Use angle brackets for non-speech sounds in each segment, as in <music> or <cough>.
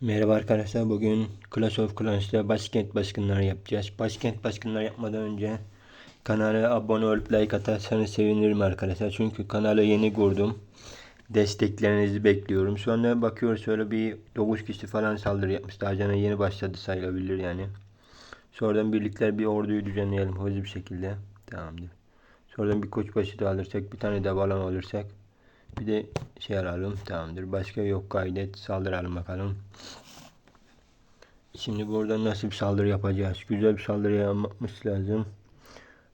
Merhaba arkadaşlar. Bugün Clash of Clans'ta başkent baskınları yapacağız. Başkent baskınları yapmadan önce kanala abone olup like atarsanız sevinirim arkadaşlar. Çünkü kanalı yeni kurdum. Desteklerinizi bekliyorum. Sonra bakıyoruz şöyle bir 9 kişi falan saldırı yapmış. Daha yeni başladı sayılabilir yani. Sonradan birlikler bir orduyu düzenleyelim hızlı bir şekilde. Tamamdır. Sonradan bir koçbaşı da alırsak, bir tane de balon alırsak bir de şey alalım. Tamamdır. Başka yok kaydet. Saldıralım bakalım. Şimdi burada nasıl bir saldırı yapacağız? Güzel bir saldırı yapmamız lazım.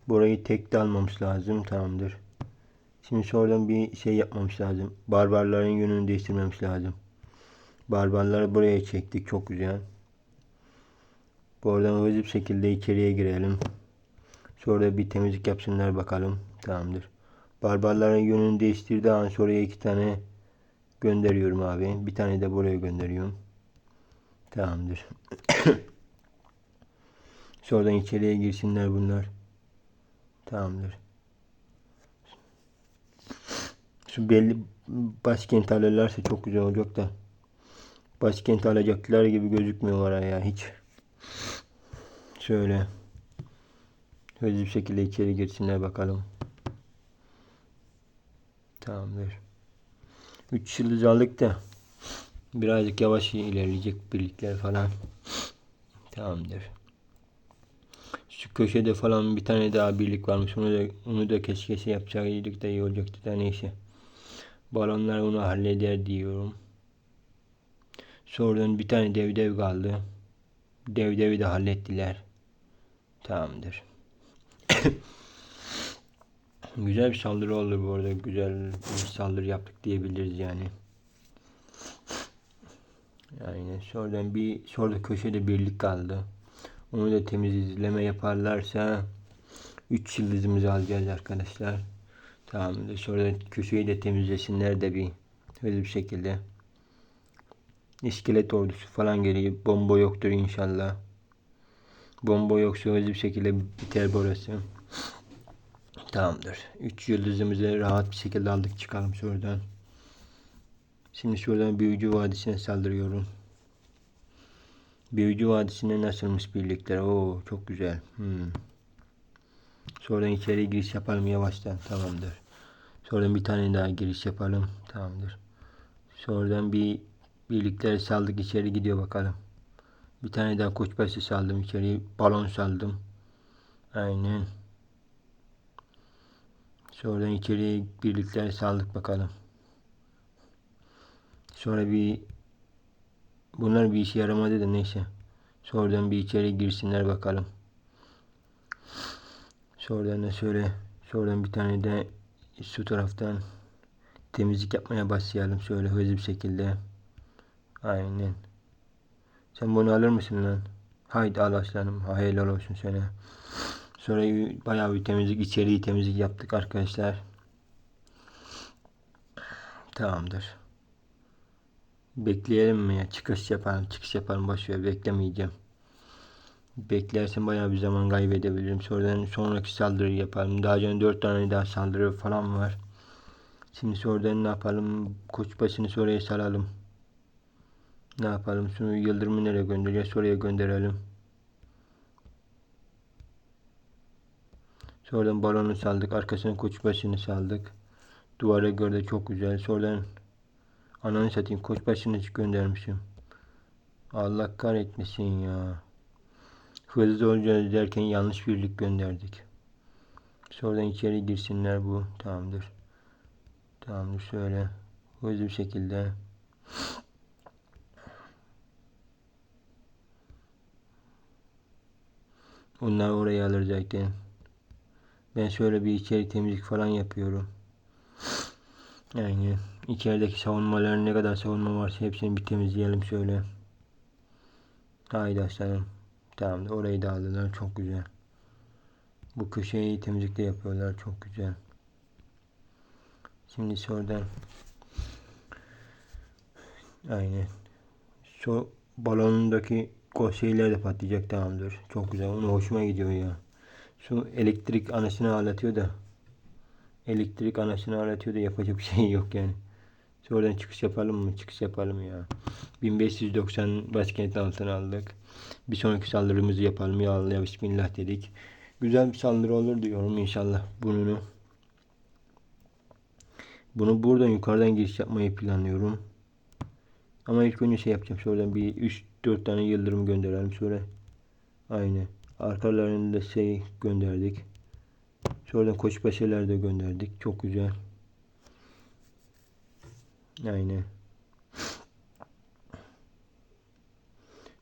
Burayı tek de almamız lazım. Tamamdır. Şimdi sonradan bir şey yapmamız lazım. Barbarların yönünü değiştirmemiz lazım. Barbarları buraya çektik. Çok güzel. Buradan hızlı bir şekilde içeriye girelim. Sonra bir temizlik yapsınlar bakalım. Tamamdır. Barbarların yönünü değiştirdiği an oraya iki tane gönderiyorum abi. Bir tane de buraya gönderiyorum. Tamamdır. <coughs> Sonradan içeriye girsinler bunlar. Tamamdır. Şu belli başkent alırlarsa çok güzel olacak da. Başkent alacaklar gibi gözükmüyorlar ya hiç. Şöyle. Hızlı bir şekilde içeri girsinler bakalım. Tamamdır. 3 yıldız aldık da birazcık yavaş ilerleyecek birlikler falan. Tamamdır. Şu köşede falan bir tane daha birlik varmış. Onu da onu da keşke şey yapsaydık da iyi olacaktı da neyse. Balonlar onu halleder diyorum. Sonradan bir tane dev dev kaldı. Dev devi de hallettiler. Tamamdır. Güzel bir saldırı oldu bu arada. Güzel bir saldırı yaptık diyebiliriz yani. Aynen. Sonradan bir sonra köşede birlik kaldı. Onu da temizleme yaparlarsa 3 yıldızımızı alacağız arkadaşlar. Tamamdır. Sonra köşeyi de temizlesinler de bir hızlı bir şekilde. İskelet ordusu falan geliyor. Bomba yoktur inşallah. Bomba yoksa hızlı bir şekilde biter burası. Tamamdır. 3 yıldızımızı rahat bir şekilde aldık çıkalım şuradan. Şimdi şuradan Büyücü Vadisi'ne saldırıyorum. Büyücü Vadisi'ne nasılmış birlikler? Oo çok güzel. Hmm. Sonradan içeri giriş yapalım yavaştan. Tamamdır. Sonradan bir tane daha giriş yapalım. Tamamdır. Sonradan bir birlikler saldık içeri gidiyor bakalım. Bir tane daha koçbaşı saldım içeri. Balon saldım. Aynen. Sonradan içeriye birlikler saldık bakalım. Sonra bir bunlar bir işe yaramadı da neyse. Sonradan bir içeri girsinler bakalım. Sonradan da şöyle sonradan bir tane de şu taraftan temizlik yapmaya başlayalım şöyle hızlı bir şekilde. Aynen. Sen bunu alır mısın lan? Haydi al aslanım. Ha, helal olsun sana. Sonra bayağı bir temizlik, içeriği temizlik yaptık arkadaşlar. Tamamdır. Bekleyelim mi ya? Çıkış yapalım, çıkış yapalım. Boş ver, beklemeyeceğim. Beklersen bayağı bir zaman kaybedebilirim. Sonradan sonraki saldırı yapalım. Daha önce 4 tane daha saldırı falan var. Şimdi sonradan ne yapalım? Koçbaşını sonraya salalım. Ne yapalım? Şunu yıldırımı nereye göndereceğiz? Oraya gönderelim. Sonradan balonu saldık. Arkasına koçbaşını saldık. Duvara göre çok güzel. Sonradan ananı satayım koçbaşını göndermişim. Allah kahretmesin ya. Hızlı olacağız derken yanlış birlik gönderdik. Sonradan içeri girsinler bu. Tamamdır. Tamamdır şöyle. Hızlı bir şekilde. Onlar oraya alır zaten. Ben şöyle bir içeri temizlik falan yapıyorum. Yani içerideki savunmaların ne kadar savunma varsa hepsini bir temizleyelim şöyle. Haydi aslanım. Tamam orayı da aldılar. Çok güzel. Bu köşeyi temizlikte yapıyorlar. Çok güzel. Şimdi şuradan Aynen. Şu balonundaki şeyler de patlayacak tamamdır. Çok güzel. Onu hoşuma gidiyor ya. Şu elektrik anasını ağlatıyor da elektrik anasını ağlatıyor da yapacak bir şey yok yani. Sonradan çıkış yapalım mı? Çıkış yapalım ya. 1590 başkent altına aldık. Bir sonraki saldırımızı yapalım. Ya Allah ya Bismillah dedik. Güzel bir saldırı olur diyorum inşallah. Bunu bunu buradan yukarıdan giriş yapmayı planlıyorum. Ama ilk önce şey yapacağım. Şuradan bir 3-4 tane yıldırım gönderelim. Sonra aynı. Arkalarında şey gönderdik. Sonradan koçbaşılar da gönderdik. Çok güzel. Aynen.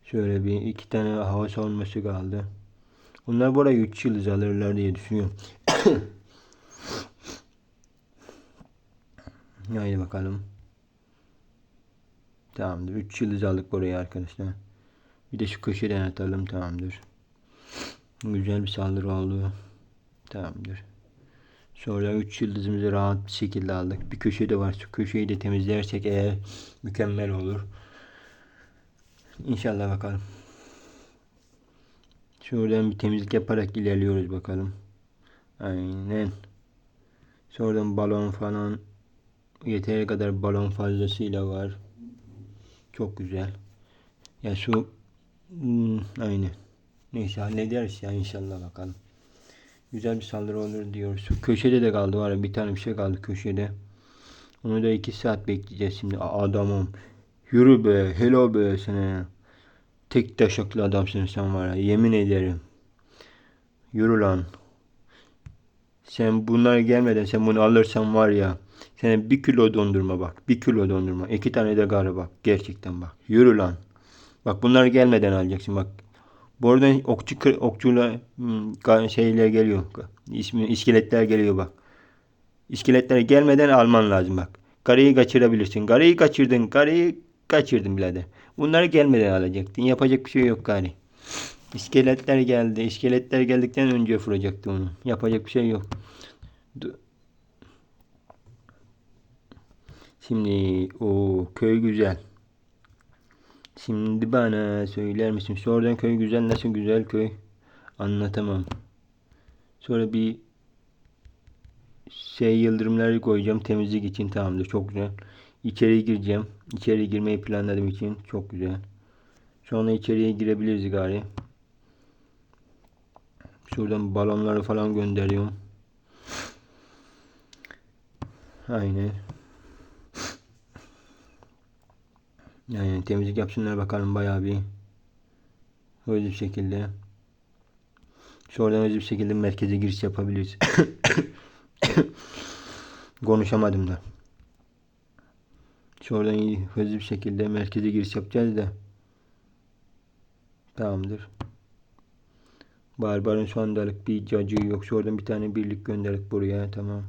Şöyle bir iki tane hava savunması kaldı. Bunlar bu arada 3 yıldız alırlar diye düşünüyorum. <coughs> Haydi bakalım. Tamamdır. 3 yıldız aldık buraya arkadaşlar. Bir de şu köşeden atalım. Tamamdır. Güzel bir saldırı oldu. Tamamdır. Sonra 3 yıldızımızı rahat bir şekilde aldık. Bir köşede var. Şu köşeyi de temizlersek eğer mükemmel olur. İnşallah bakalım. Şuradan bir temizlik yaparak ilerliyoruz bakalım. Aynen. Sonradan balon falan yeteri kadar balon fazlasıyla var. Çok güzel. Ya şu hmm, aynen. Neyse hallederiz ya inşallah bakalım. Güzel bir saldırı olur diyoruz. Köşede de kaldı var ya bir tane bir şey kaldı köşede. Onu da iki saat bekleyeceğiz şimdi. Adamım. Yürü be. Hello be sana. Tek taşaklı adamsın sen var ya. Yemin ederim. Yürü lan. Sen bunlar gelmeden sen bunu alırsan var ya. Sana bir kilo dondurma bak. Bir kilo dondurma. iki tane de garı bak. Gerçekten bak. Yürü lan. Bak bunlar gelmeden alacaksın bak. Bu arada okçu okçuyla hmm, şeyler geliyor. İsmi iskeletler geliyor bak. İskeletler gelmeden alman lazım bak. Garıyı kaçırabilirsin. Garıyı kaçırdın. Garıyı kaçırdın birader. Bunları gelmeden alacaktın. Yapacak bir şey yok gari. İskeletler geldi. İskeletler geldikten önce vuracaktı onu. Yapacak bir şey yok. Şimdi o köy güzel. Şimdi bana söyler misin? Sonradan köy güzel nasıl güzel köy? Anlatamam. Sonra bir şey yıldırımları koyacağım temizlik için tamamdır. Çok güzel. İçeri gireceğim. İçeri girmeyi planladığım için çok güzel. Sonra içeriye girebiliriz gari. Şuradan balonları falan gönderiyorum. Aynen. Yani temizlik yapsınlar bakalım bayağı bir hızlı bir şekilde. Sonradan hızlı bir şekilde merkeze giriş yapabiliriz. <coughs> Konuşamadım da. İyi, hızlı bir şekilde merkeze giriş yapacağız da. Tamamdır. Barbarın şu andalık bir cacığı yok. Sonradan bir tane birlik gönderdik buraya. Tamam.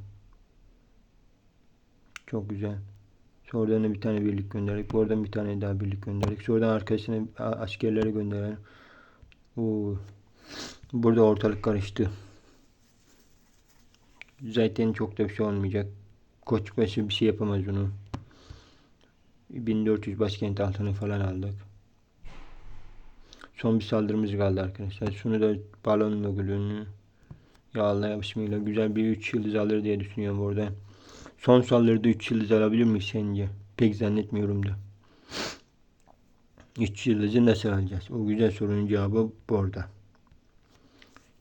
Çok güzel. Sonradan da bir tane birlik gönderdik. Oradan bir tane daha birlik gönderdik. Sonradan arkasına a- askerleri gönderelim. Oo. Burada ortalık karıştı. Zaten çok da bir şey olmayacak. Koçbaşı bir şey yapamaz bunu. 1400 başkent altını falan aldık. Son bir saldırımız kaldı arkadaşlar. Şunu da balonla gülünü. Ya Allah ya bismillah. Güzel bir 3 yıldız alır diye düşünüyorum orada. Son saldırıda 3 yıldız alabilir miyiz sence? Pek zannetmiyorum da. 3 yıldızı nasıl alacağız? O güzel sorunun cevabı burada.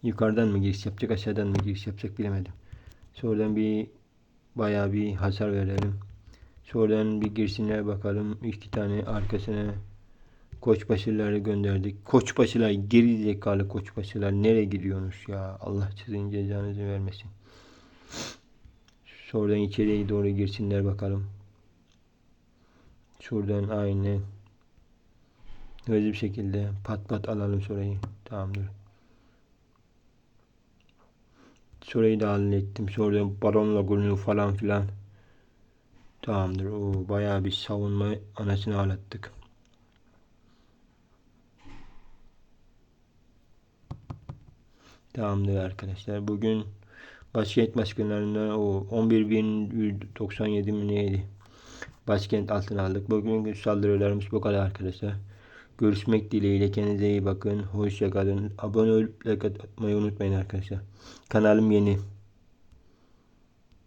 Yukarıdan mı giriş yapacak, aşağıdan mı giriş yapacak bilemedim. Sonradan bir bayağı bir hasar verelim. Sonradan bir girsinler bakalım. İki tane arkasına koçbaşıları gönderdik. Koçbaşılar geri zekalı koçbaşılar nereye gidiyorsunuz ya? Allah sizin cezanızı vermesin. Sonradan içeriye doğru girsinler bakalım. Şuradan aynı hızlı bir şekilde pat pat alalım şurayı. Tamamdır. Şurayı da hallettim. Sonradan baron lagunu falan filan. Tamamdır. O bayağı bir savunma anasını ağlattık. Tamamdır arkadaşlar. Bugün başkent başkanlarına o 11.097 mi neydi? Başkent altına aldık. Bugün saldırılarımız bu kadar arkadaşlar. Görüşmek dileğiyle. Kendinize iyi bakın. Hoşça kalın. Abone olup like atmayı unutmayın arkadaşlar. Kanalım yeni.